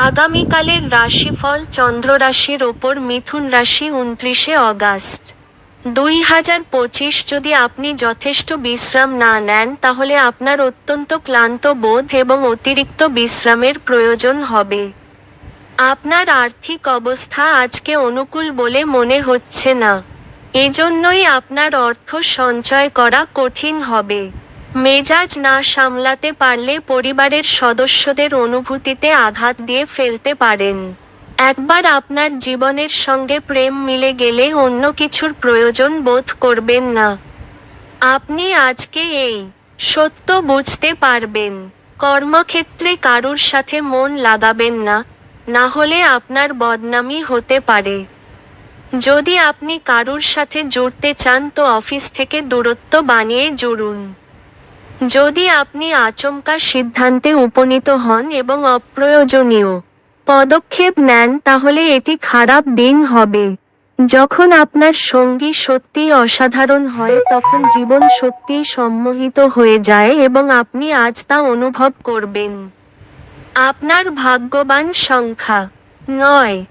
আগামীকালের রাশিফল চন্দ্র রাশির ওপর মিথুন রাশি উনত্রিশে অগাস্ট। দুই হাজার পঁচিশ যদি আপনি যথেষ্ট বিশ্রাম না নেন, তাহলে আপনার অত্যন্ত ক্লান্ত বোধ এবং অতিরিক্ত বিশ্রামের প্রয়োজন হবে। আপনার আর্থিক অবস্থা আজকে অনুকূল বলে মনে হচ্ছে না। এজন্যই আপনার অর্থ সঞ্চয় করা কঠিন হবে। মেজাজ না সামলাতে পারলে পরিবারের সদস্যদের অনুভূতিতে আঘাত দিয়ে ফেলতে পারেন। একবার আপনার জীবনের সঙ্গে প্রেম মিলে গেলে অন্য কিছুর প্রয়োজন বোধ করবেন না। আপনি আজকে এই সত্য বুঝতে পারবেন। কর্মক্ষেত্রে কারুর সাথে মন লাগাবেন না না হলে আপনার বদনামি হতে পারে। যদি আপনি কারুর সাথে জুড়তে চান তো অফিস থেকে দূরত্ব বানিয়ে জুড়ুন। যদি আপনি আচমকা সিদ্ধান্তে উপনীত হন এবং অপ্রয়োজনীয় পদক্ষেপ নেন, তাহলে এটি খারাপ দিন হবে। যখন আপনার সঙ্গী সত্যিই অসাধারণ হয়, তখন জীবন সত্যিই সম্মোহিত হয়ে যায় এবং আপনি আজ তা অনুভব করবেন। আপনার ভাগ্যবান সংখ্যা নয়।